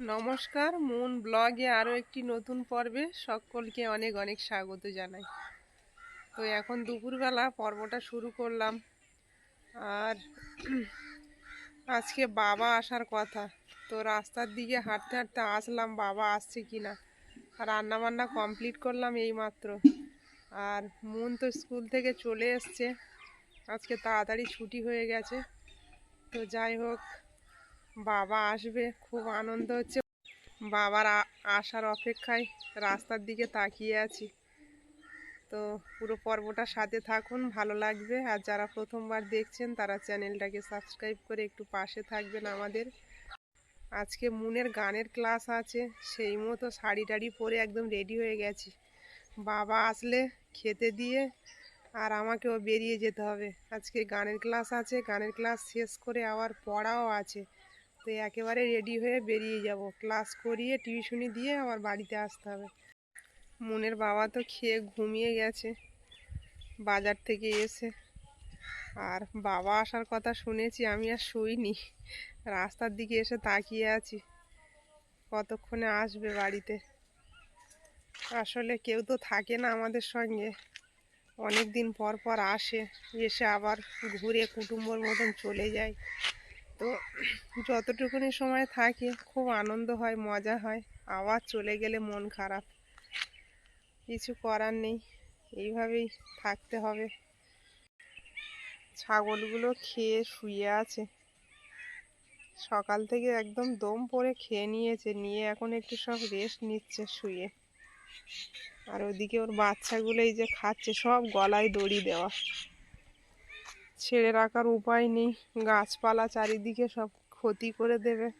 নমস্কার, মুন ব্লগে আরও একটি নতুন পর্বে সকলকে অনেক অনেক স্বাগত জানাই। তো এখন দুপুরবেলা পর্বটা শুরু করলাম। আর আজকে বাবা আসার কথা। তো রাস্তার দিকে হাঁটতে হাঁটতে আসলাম, বাবা আসছে কি না? আর রান্নাবান্না কমপ্লিট করলাম এই মাত্র আর মন তো স্কুল থেকে চলে এসছে। আজকে তাড়াতাড়ি ছুটি হয়ে গেছে। তো যাই হোক বাবা আসবে, খুব আনন্দ হচ্ছে। বাবার আসার অপেক্ষায় রাস্তার দিকে তাকিয়ে আছি। তো পুরো পর্বটা সাথে থাকুন, ভালো লাগবে। আর যারা প্রথমবার দেখছেন, তারা চ্যানেলটাকে সাবস্ক্রাইব করে একটু পাশে থাকবেন আমাদের। আজকে মুনের গানের ক্লাস আছে, সেই মতো শাড়ি টাড়ি পরে একদম রেডি হয়ে গেছি। বাবা আসলে খেতে দিয়ে আর আমাকেও বেরিয়ে যেতে হবে। আজকে গানের ক্লাস আছে, গানের ক্লাস শেষ করে আবার পড়াও আছে। তো একেবারে রেডি হয়ে বেরিয়ে যাব। ক্লাস করিয়ে টিউশনি দিয়ে আবার বাড়িতে আসতে হবে। মনের বাবা তো খেয়ে ঘুমিয়ে গেছে, বাজার থেকে এসে। আর বাবা আসার কথা শুনেছি, আমি আর শুইনি। রাস্তার দিকে এসে তাকিয়ে আছি। কতক্ষণে আসবে বাড়িতে? আসলে কেউ তো থাকে না আমাদের সঙ্গে। অনেক দিন পর পর আসে, এসে আবার ঘুরে কুটুম্বর মতন চলে যায়। তো যতটুকুনি সময় থাকে, খুব আনন্দ হয়, মজা হয়। আবার চলে গেলে মন খারাপ। কিছু করার নেই, এইভাবেই থাকতে হবে। ছাগলগুলো খেয়ে শুয়ে আছে। সকাল থেকে একদম দম পরে খেয়ে নিয়েছে, নিয়ে এখন একটু সব রেস্ট নিচ্ছে শুয়ে। আর ওদিকে ওর বাচ্চাগুলো এই যে খাচ্ছে, সব গলায় দড়ি দেওয়া। ছেড়ে রাখার উপায় নেই। গাছপালা চারিদিকে সব ক্ষতি করে দেবে।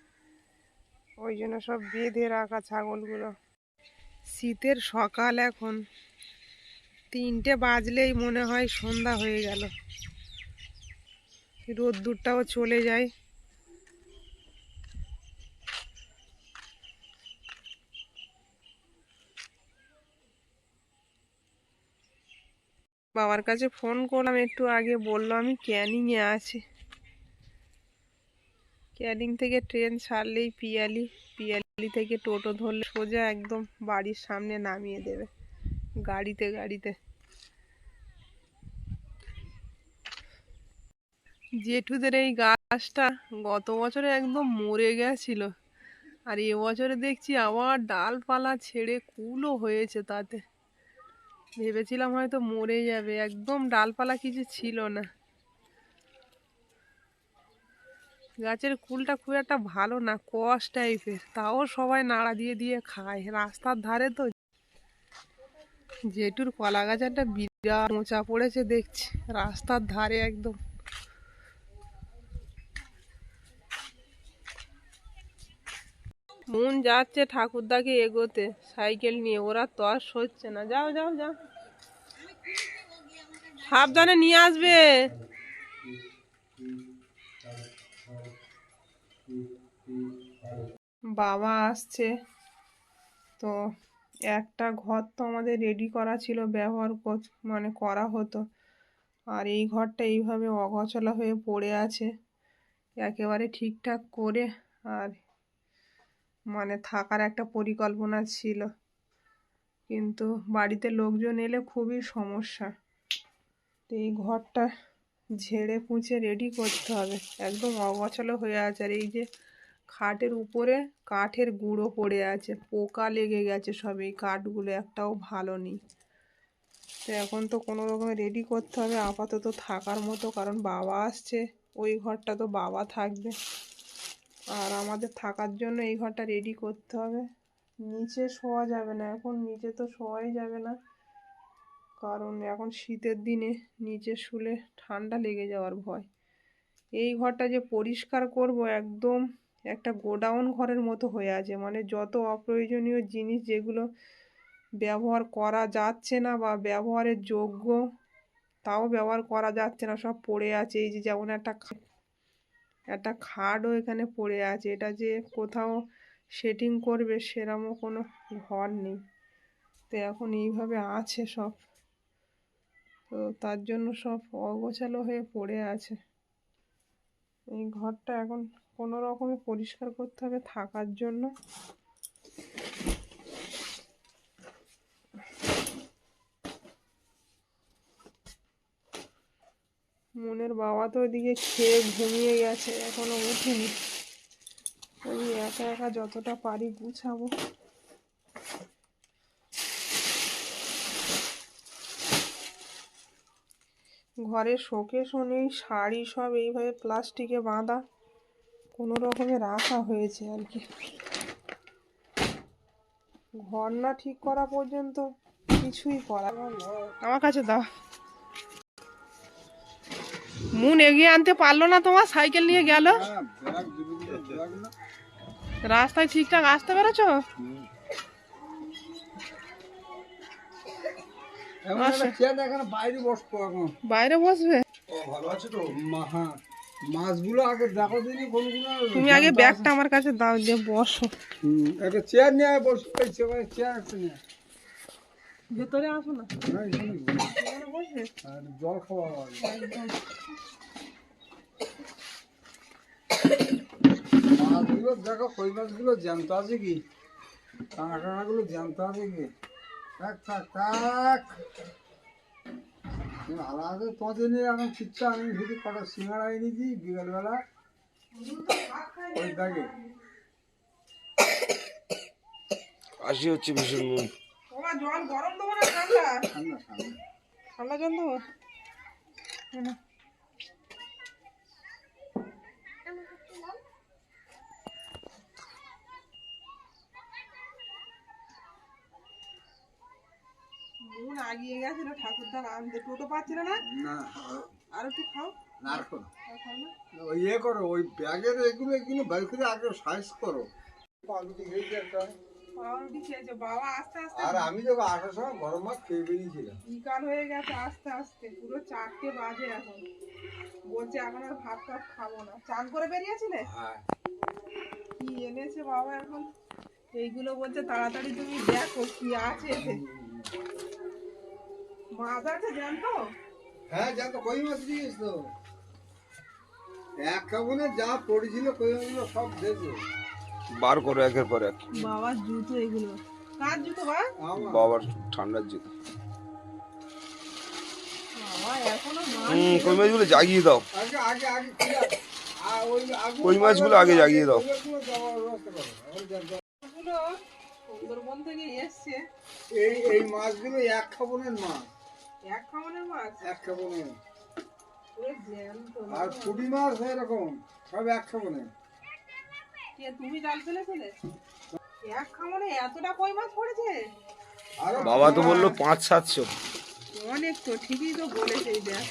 ওই জন্য সব বেঁধে রাখা ছাগলগুলো। শীতের সকাল এখন। তিনটে বাজলেই মনে হয় সন্ধ্যা হয়ে গেল। রোদ্দুরটাও চলে যায়। বাবার কাছে ফোন করলাম, একটু আগে বলল আমি ক্যানিংয়ে আছি। ক্যানিং থেকে ট্রেন ছাড়লেই পিয়ালি পিয়ালি থেকে টোটো ধরলে সোজা একদম বাড়ির সামনে নামিয়ে দেবে, গাড়িতে গাড়িতে। জেঠুদের এই গাছটা গত বছরে একদম মরে গেছিল, আর এবছরে দেখছি আবার ডালপালা ছেড়ে কুলও হয়েছে তাতে। ভেবেছিলাম হয়তো মরে যাবে, একদম ডালপালা কিছু ছিল না। গাছের কুলটা খুব একটা ভালো না কস টাইপের, তাও সবাই নাড়া দিয়ে দিয়ে খায়, রাস্তার ধারে তো। জেঠুর কলা গাছ একটা বিরাট মোচা পড়েছে, দেখছি, রাস্তার ধারে একদম। মন যাচ্ছে ঠাকুরদাকে এগোতে, সাইকেল নিয়ে। ওরা তো আর সচ্ছে না। যাও যাও যাও। সাবধানে নিয়ে আসবে। বাবা আসছে। তো একটা ঘর তো আমাদের রেডি করা ছিল, ব্যবহার মানে করা হতো। আর এই ঘরটা এইভাবে অগোছালো হয়ে পড়ে আছে। একেবারে ঠিকঠাক করে। আর মানে থাকার একটা পরিকল্পনা ছিল। কিন্তু বাড়িতে লোকজন এলে খুবই সমস্যা। তো এই ঘরটা ঝেড়ে পুঁছে রেডি করতে হবে। একদম অগোছালো হয়ে আছে। আর এই যে খাটের উপরে কাঠের গুঁড়ো পড়ে আছে। পোকা লেগে গেছে সব। এই কাঠগুলো একটাও ভালো নেই। তো এখন তো কোনো রকমে রেডি করতে হবে। আপাতত থাকার মতো। কারণ বাবা আসছে। ওই ঘরটা তো বাবা থাকবে। আর আমাদের থাকার জন্য এই ঘরটা রেডি করতে হবে। নিচে শোয়া যাবে না এখন, নিচে তো শোয়াই যাবে না। কারণ এখন শীতের দিনে নিচে শুলে ঠান্ডা লেগে যাওয়ার ভয়। এই ঘরটা যে পরিষ্কার করব একদম একটা গোডাউন ঘরের মতো হয়ে আছে। মানে যত অপ্রয়োজনীয় জিনিস যেগুলো ব্যবহার করা যাচ্ছে না বা ব্যবহারের যোগ্য, তাও ব্যবহার করা যাচ্ছে না, সব পড়ে আছে। এই যে যেমন একটা একটা খাটও এখানে পড়ে আছে। এটা যে কোথাও সেটিং করবে সেরমও কোনো ঘর নেই। তো এখন এইভাবে আছে সব। তো তার জন্য সব অগোছালো হয়ে পড়ে আছে। এই ঘরটা এখন কোনো রকমে পরিষ্কার করতে হবে থাকার জন্য। মনের বাবা তো ওইদিকে খেয়ে ঘুমিয়ে গেছে, এখনও উঠেনি। আমি একা একা যতটা পারি গুছাবো। ঘরের শোকেশও নেই, শাড়ি সব এইভাবে প্লাস্টিকে বাঁধা, কোনো রকমে রাখা হয়েছে আর কি। ঘর না ঠিক করা পর্যন্ত কিছুই করা আমার কাছে দাও। মুন এগিয়ে আনতে পারল না তোমার সাইকেল নিয়ে গেল। রাস্তায় ঠিকঠাক আসতে পেরেছ? চেয়ার বাইরে বসবো হ্যাঁ। মাছগুলো আগে দেখো দিনি কোনগুলো তুমি আগে ব্যাগটা আমার কাছে দাও দিয়ে বসো। একটা চেয়ার নিয়ে এই চেয়ার একটা নিয়ে। ভেতরে আসো না। জল খাওয়া। মাছগুলো দেখো কই মাছগুলো জ্যান্ত আছে কি? জ্যান্ত আছে কি? থাক থাক থাক। তোমাদের নিয়ে এখন কিচ্ছু আমি শুধু কটা সিঙ্গাড়া এনেছি বিকালবেলা। ওই কাশি হচ্ছে ভীষণ মন। জল গরম দেবো না ঠান্ডা? জল দেবো। আগিয়ে গেছিল ঠাকুরদার আনতে। টোটো পাচ্ছিল না? না। আর একটু খাও। না রাখো না। আর খাও না? ওই ইয়ে করো ওই ব্যাগের এগুলো এগুলো বের করে আগে সাইজ করো। একটা। পাউরুটি খেয়েছে বাবা আস্তে আস্তে আর আমি আসার সময় গরম মাছ খেয়ে বেরিয়েছিলাম। বিকাল হয়ে গেছে আস্তে আস্তে পুরো চারটে বাজে এখন। বলছে এখন আর ভাত খাব না। চান করে বেরিয়েছিলে? হ্যাঁ। কি এনেছে বাবা এখন? এইগুলো বলছে তাড়াতাড়ি তুমি দেখো কি আছে। এতে মাছ আছে জানতো? হ্যাঁ যা তো কই মাছ দিয়েছ তো এক কাবনে যা পড়েছিল কই মাছগুলো সব দিয়েছে বার করো একের পর এক। বাবার জুতো এগুলো। কার জুতো বা? বাবার ঠান্ডার জুতো। বাবা এখনও মাছ হুম কই মাছগুলো জাগিয়ে দাও। কই মাছগুলো আগে জাগিয়ে দাও। সুন্দরবন থেকে এসছে। এই এই মাছগুলো এক খাবনের মাছ। এক খাওয়ানোর মাছ? এক খাবনের। আর পুঁটি মাছ এরকম। সব এক খাবনের। কে তুমি জাল ফেলেছিলে? এক খামনে এতটা কই মাছ পড়েছে? আরও বাবা তো বলল পাঁচ সাতশো। অনেক তো ঠিকই তো বলেছে দেখ।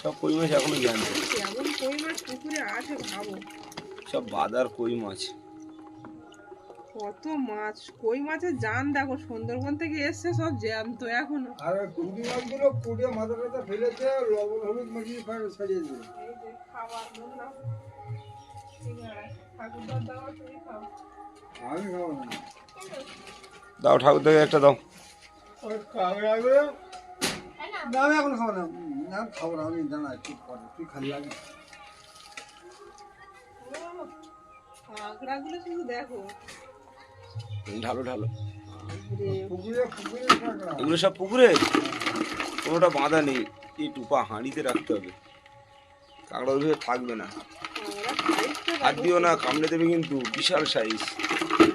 সব কই মাছ এখনও কেমন কই মাছ পুকুরে আছে ভাবো। সব বাদার কই মাছ। কত মাছ কই মাছের জান দেখো সুন্দরবন থেকে এসছে সব জ্যান্ত এখনও। আর পুঁটি মাছগুলো পুড়িয়ে মাথা টাথা ফেলেছে লবণ হলুদ মাখিয়ে ছাড়িয়ে দিল। খাবার দাও, ঠাকুর দেখে একটা দাও। আমি এখন না আমি জানা তুই খালি লাগে ঢালো ঢালো। এগুলো সব পুকুরে? কোনোটা বাঁধা নেই। এই টুপা হাঁড়িতে রাখতে হবে। কাঁকড়া থাকবে না। হাত দিও না কামড়ে দেবে কিন্তু বিশাল সাইজ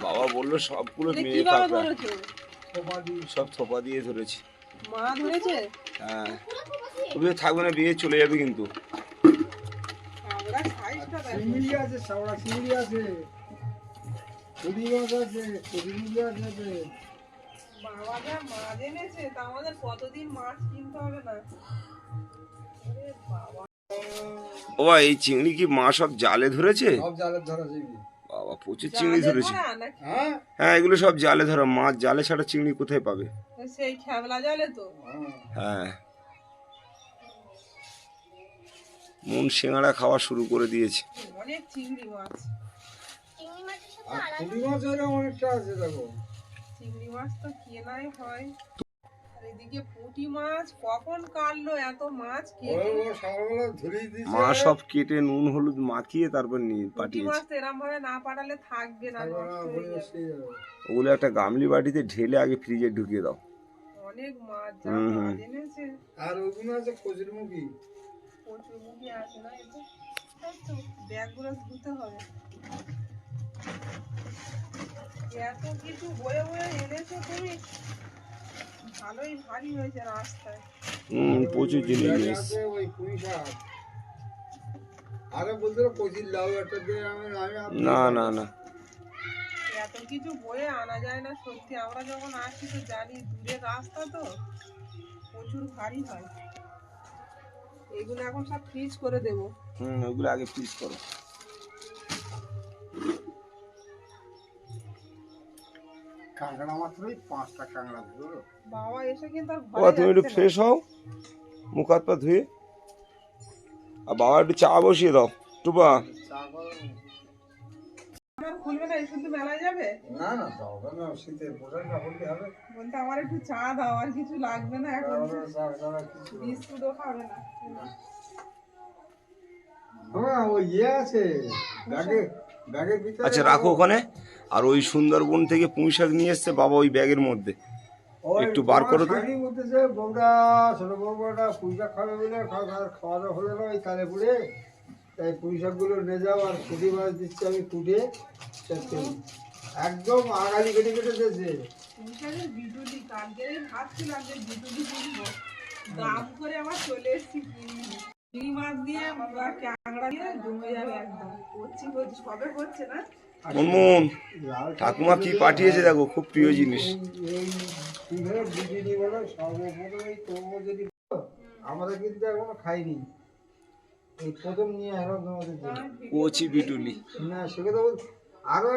বাবা বলল সবগুলো মেয়ে কাঁকড়া সব থোপা দিয়ে ধরেছি। মা ধরেছে? হ্যাঁ। ওইভাবে থাকবে না বিয়ে চলে যাবে কিন্তু। বাবা যা মাছ এনেছে তা আমাদের কতদিন মাছ কিনতে হবে না? ও এই চিংড়ি কি মা সব জালে ধরেছে? সব জালের ধরা বাবা প্রচুর চিংড়ি ধরেছে। হ্যাঁ? হ্যাঁ এগুলো সব জালে ধরা। মাছ জালে ছাড়া চিংড়ি কোথায় পাবে? সেই খেবলা জলে তো। হ্যাঁ। মন সিঙ্গাড়া খাওয়া শুরু করে দিয়েছে। অনেক চিংড়ি মাছ। আর মাছ অনেকটা আছে দেখো। চিংড়ি মাছ তো কেনাই হয়। এদিকে পুঁটি মাছ কখন কাটলো এত মাছ মা সব কেটে নুন হলুদ মাখিয়ে তারপর নিয়ে পুঁটি পাঠিয়েছে। মাছ তো এরম ভাবে না পাঠালে থাকবে না। ওগুলো একটা গামলি বাটিতে ঢেলে আগে ফ্রিজে ঢুকিয়ে দাও। অনেক মাছ আর ওগুলো আছে কচুরমুখী। প্রচুর আছে না এতে ব্যাগগুলো ধুতে হবে। এত কিছু বয়ে বয়ে এনেছো তুমি? ভালোই ভারী হয়েছে রাস্তায়। হুম প্রচুর জিনিস নিয়ে আছে এসছে। ওই পুঁই শাক আরে বলতে কচির লাউ একটা দিয়ে আমি আমি না না না। এত কিছু বয়ে আনা যায় না সত্যি। আমরা যখন আসি তো জানি দূরের রাস্তা তো প্রচুর ভারী হয়। এগুলো এখন সব ফ্রিজ করে দেবো। হুম ওগুলো আগে ফ্রিজ করো। কাঁকড়া মাত্রই পাঁচটা কাঁকড়া ধরো বাবা এসে কিন্তু আর ও তুমি একটু ফ্রেশ হও মুখ হাত পা ধুয়ে। আর বাবা একটু চা বসিয়ে দাও। টুপা। চা আমার খুলবে না এই শুধু মেলায় যাবে? না না দরকার না শীতের পোশাক কাপড় কি হবে। বলতে আমার একটু চা দাও আর কিছু লাগবে না এখন। তারপরে চা খাওয়া কিছু না। বিস্কুটও খাবে না। হ্যাঁ ওই ইয়ে আছে। ব্যাগে ব্যাগের ভিতরে আচ্ছা রাখো। ওখানে। আর ওই সুন্দরবন থেকে পুঁই শাক নিয়ে এসছে বাবা ওই ব্যাগের মধ্যে। একটু বার করো তো। বউটা ছোট বউটা পুঁইশাক খাবে বলে খাওয়া দাওয়া হলো না ওই তাই পুঁইশাকগুলো নিয়ে যাও আর কুটি মাছ দিচ্ছি আমি কুটে। একদম আগালি কেটে কেটে দিয়েছে। দাম করে আমার চলে এসেছি চিংড়ি মাছ দিয়ে বা ক্যাংড়া দিয়ে জমে যাবে একদম। করছি করছি সবে হচ্ছে না? মুনমুন লাল ঠাকুমা কি পাঠিয়েছে দেখো খুব প্রিয় জিনিস। আমরা কিন্তু এখনও খাইনি এই প্রথম নিয়ে আসলাম তোমাদের জন্য কচি বিটুলি না সেটা তো বল-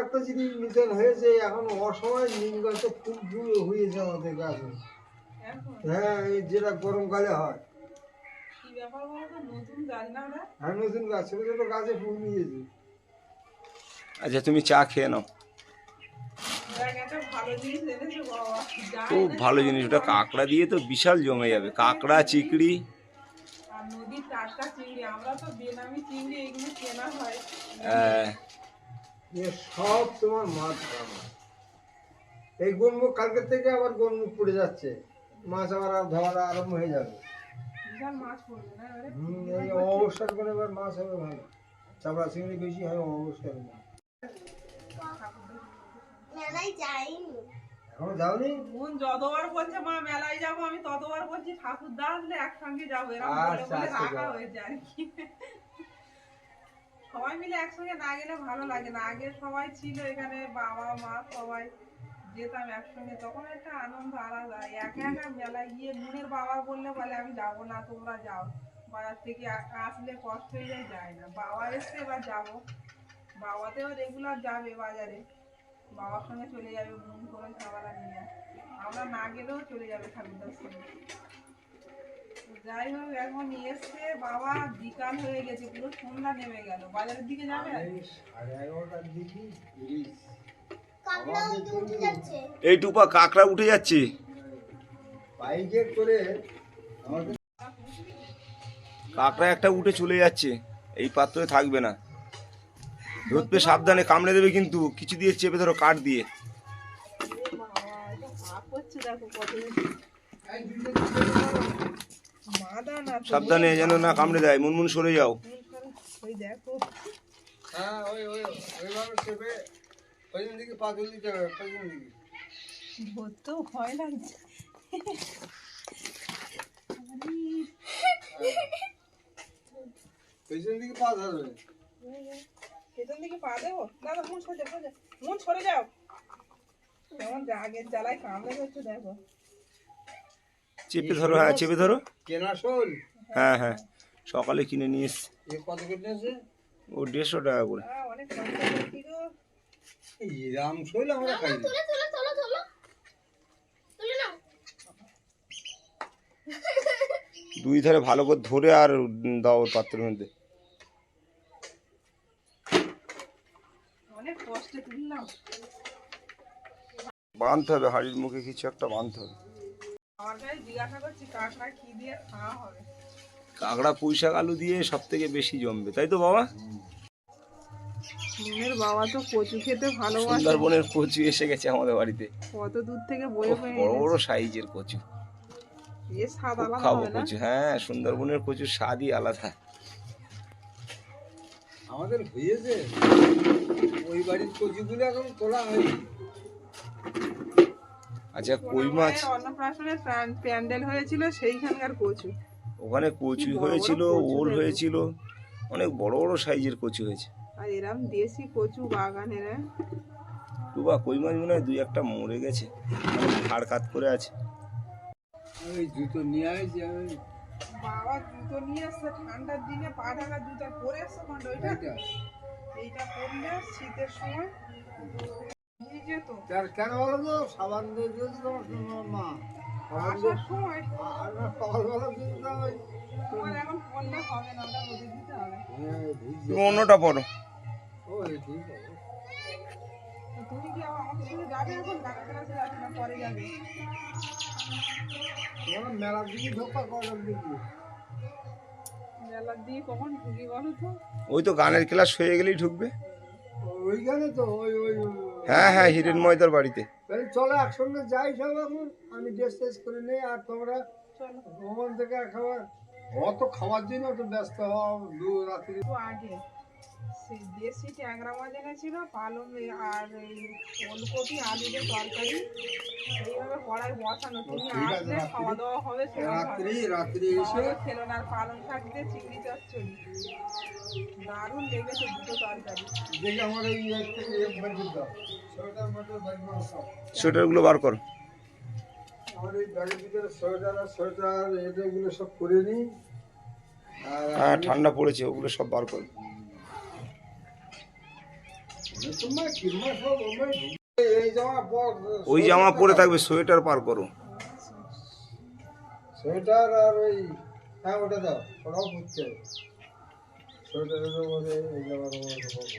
একটা জিনিস মিশন হয়েছে এখন অসময় নিম গাছে ফুল হয়েছে আমাদের গাছে। হ্যাঁ এই যেটা গরমকালে হয়। কি ব্যাপার বলতো নতুন ওরা হ্যাঁ নতুন গাছ ছোট ছোট গাছে ফুল নিয়েছে আচ্ছা তুমি চা খেয়ে নাও। দেখ একটা ভালো জিনিস এনেছে বাবা যাই খুব ভালো জিনিস ওটা কাঁকড়া দিয়ে তো বিশাল জমে যাবে। কাঁকড়া চিকড়ি আর চিংড়ি হয়। সব তোমার মাছ ধরা এই গনমুখ থেকে আবার গনমুখ পড়ে যাচ্ছে। মাছ আবার আর ধরা আরম্ভ হয়ে যাবে। এই করে এবার মাছ হবে ভালো। চাপড়া চিংড়ি বেশি হয় অবস্থার মেলায় যাইনি। এখনও যাওনি? যতবার বলছে মা মেলায় যাব আমি ততবার বলছি ঠাকুর দা আসলে একসঙ্গে যাব। এরকম বলে আচ্ছা, বলে আচ্ছা, রাখা হয়েছে আর কি। সবাই মিলে একসঙ্গে না গেলে ভালো লাগে না। আগে সবাই ছিল এখানে বাবা মা সবাই যেতাম একসঙ্গে। তখন একটা আনন্দ আলাদা। একা একা মেলায় গিয়ে মনের বাবা বললে বলে আমি যাব না তোমরা যাও। বাজার থেকে আসলে কষ্ট হয়ে যায় যায় না। বাবা এসছে এবার যাব। বাবাতেও রেগুলার যাবে বাজারে। বাবার সঙ্গে চলে যাবে মন করে খাবার নিয়ে আমরা না গেলেও চলে যাবে ঠাকুরদার সঙ্গে। যাই হোক এখন এসছে বাবা বিকাল হয়ে গেছে পুরো সন্ধ্যা নেমে গেল। বাজারের দিকে যাবে এই কাকড়া টুপা কাঁকড়া উঠে যাচ্ছে। বাইকে করে আমাদের কাঁকড়া একটা উঠে চলে যাচ্ছে এই পাত্রে থাকবে না। ধরতে সাবধানে কামড়ে দেবে কিন্তু কিছু দিয়ে চেপে ধরো কাঠ দিয়ে সাবধানে যেন না কামড়ে দেয় মুনমুন সরে যাও হ্যাঁ পেছন দিকে পা ধরবে পেছন দিকে পা দেবো? না না মন সরে যাও মন সরে যাও। কেমন রাগের জ্বালায় কামড়ে হচ্ছে দেখো। চেপে ধরো হ্যাঁ চেপে ধরো। কেনা শোল হ্যাঁ হ্যাঁ সকালে কিনে নিয়ে এসছি। কত নিয়েছে ও দেড়শো টাকা করে। রাম শোল আমরা খাই দুই ধারে ভালো করে ধরে আর দাও পাত্রের মধ্যে অনেক কষ্টে তুললাম বাঁধতে হবে হাড়ির মুখে কিছু একটা বাঁধতে হবে। কাঁকড়া কি দিয়ে খাওয়া হবে? কাঁকড়া পুঁই শাক আলু দিয়ে সব থেকে বেশি জমবে তাই তো বাবা? মনের বাবা তো কচু খেতে ভালোবাসে। সুন্দরবনের কচু এসে গেছে আমাদের বাড়িতে। কত দূর থেকে বয়ে বয়ে বড় বড় সাইজের কচু। এ স্বাদ আলাদা খাব কচু হ্যাঁ সুন্দরবনের কচুর স্বাদই আলাদা। আমাদের হয়েছে। ওই বাড়ির কচিগুলো এখন তোলা হয়নি। আচ্ছা কই মাছ? প্যান- প্যান্ডেল হয়েছিল সেইখানকার কচু। ওখানে কচু হয়েছিল ওল হয়েছিল। অনেক বড় বড় সাইজের কচু হয়েছে। আর এরম দেশি কচু বাগানের হ্যাঁ? টুবা কই মাছ? মনে হয় দুই একটা মরে গেছে। হাড় কাত করে আছে। ওই জুতো নিয়ে আমি বাবা জুতো নিয়ে এসছে ঠান্ডার দিনে পা ঢাকা জুতা পরে এসছে কোনটা ওইটা এইটা। এইটা পরলে শীতের সময় কেন বলো তো? সাবান দিয়ে দিয়েছে তোমার তোমার মা। আসার সময়। সকালবেলা দিয়ে ওই তোমার এখন হবে না ওটা রোদে দিতে হবে। হ্যাঁ অন্যটা পড়ো ওই ঠিক আছে তুমি কি আবার সঙ্গে যাবে এখন? ডাক্তার ক্লাসে যাবে না পরে যাবে। তোমার মেলার দিকে ঢোকা করার দিকে মেলার দিয়ে কখন ঢুকি বলো তো? ওই তো গানের ক্লাস হয়ে গেলেই ঢুকবে। ওইখানে তো ওই ওই হ্যাঁ হ্যাঁ হিরেন ময়দার বাড়িতে। তাহলে চলো একসঙ্গে যাই সব এখন। আমি ড্রেস টেস করে নিই আর তোমরা চলো। ভ্রমণ থেকে খাবার। অত খাওয়ার জন্য অত ব্যস্ত হও দু রাত্রি। আগে। দেশি ট্যাংরা মাছ এনেছিল পালং আর এই ওলকপি আলু দিয়ে তরকারি। এইভাবে কড়াই বসানো। তুমি আসলে খাওয়া দাওয়া হবে রাত্রি রাত্রি এসে খেলো না পালং শাক দিয়ে চিংড়ি চচ্চড়ি। দারুণ লেগেছে দুটো তরকারি। দেখে আমার এই সোয়েটার সোয়েটারগুলো বার করো। আমার এই ব্যাগের ভিতরে সোয়েটার আর সোয়েটার এটাগুলো সব করে নিই। আর হ্যাঁ ঠান্ডা পড়েছে ওগুলো সব বার করো। ওই জামা পরে থাকবে সোয়েটার পার করো। সোয়েটার আর ওই হ্যাঁ ওটা দাও ওটাও ফুটছে সোয়েটারের মধ্যে এই মধ্যে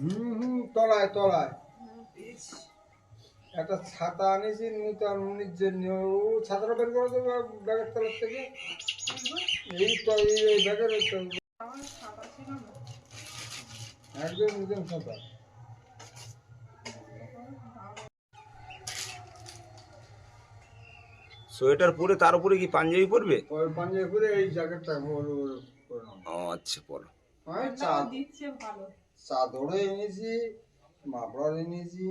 হুম হুম তলায় তলায়। একটা ছাতা আনিছি নূতন উনির জন্য ও ছাতাটা বের করে দেবো ব্যাগের তলার থেকে? এই তো এই এই ব্যাগের ওই তো আমার সাদা ছিল না একদম নূতন ছাতা সোয়েটার পরে তার উপরে কি পাঞ্জাবি পরবে? পাঞ্জাবি করে এই জ্যাকেটটা আচ্ছা পরো। ভালো। চাদরও এনেছি মাফলার এনেছি।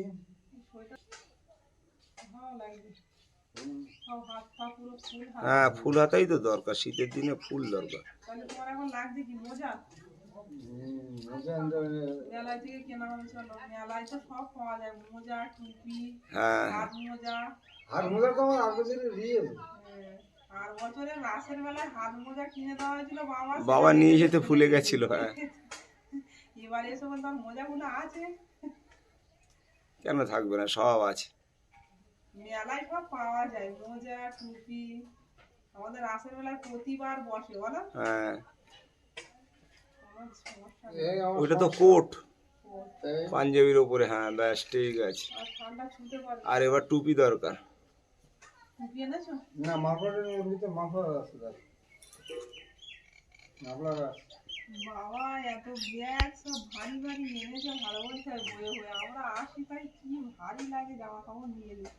ভালো লাগবে। সব হাত পা পুরো ফুল হ্যাঁ ফুল হাতাই তো দরকার শীতের দিনে ফুল দরকার। এখন লাগছে কি মোজা? হুম, বুঝলেন তো, মেলায় থেকে কেনা হবে চলো। মেলায় তো সব পাওয়া যায়। মোজা টুপি হ্যাঁ। হাত মোজা। আর মোজা তো আমার আগের রিয়েল হ্যাঁ, আর বছরে রাসের বেলায় হাত মোজা কিনে দেওয়া হয়েছিল বাবা। বাবা নিয়ে যেতে ভুলে গেছিল হ্যাঁ। এবার এসে বলতে আমার মোজাগুলো আছে? কেন থাকবে না? সব আছে। মেলায় সব পাওয়া যায়। মোজা টুপি। আমাদের রাসের বেলায় প্রতিবার বসে বলো। হ্যাঁ আমার সমস্যা নেই। এই আমার ওইটা তো কোট। এই, পাঞ্জাবির ওপরে হ্যাঁ ব্যাস ঠিক আছে। আর ঠান্ডা ছুটে পারে। আর এবার টুপি দরকার। টুপি এনেছো? না মাফলারের ওর ভিতরে মাফলার আছে দেখ মাফলার আছে। বাবা এত ব্যাগ সব ভারী ভারী এনেছে ভালো বলছে আর বয়ে হয়ে আমরা আসি তাই কি ভারী লাগে জামা কাপড় নিয়ে দিই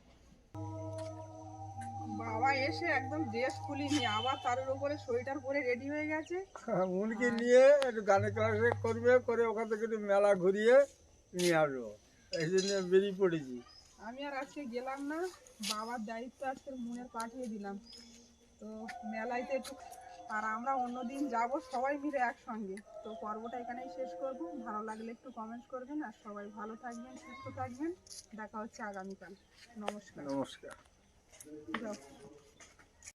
বাবা এসে একদম ড্রেস খুলিনি আবার তার উপরে সোয়েটার পরে রেডি হয়ে গেছে। মুরগি নিয়ে একটু গানের ক্লাসে করবে করে ওখান থেকে একটু মেলা ঘুরিয়ে নিয়ে আসব। এই জন্য বেরিয়ে পড়েছি। আমি আর আজকে গেলাম না বাবার দায়িত্ব আজকে মনের পাঠিয়ে দিলাম। তো মেলাইতে একটু আর আমরা অন্যদিন যাব সবাই মিলে একসঙ্গে। তো পর্বটা এখানেই শেষ করব। ভালো লাগলে একটু কমেন্ট করবেন আর সবাই ভালো থাকবেন সুস্থ থাকবেন। দেখা হচ্ছে আগামীকাল। নমস্কার। নমস্কার। যাও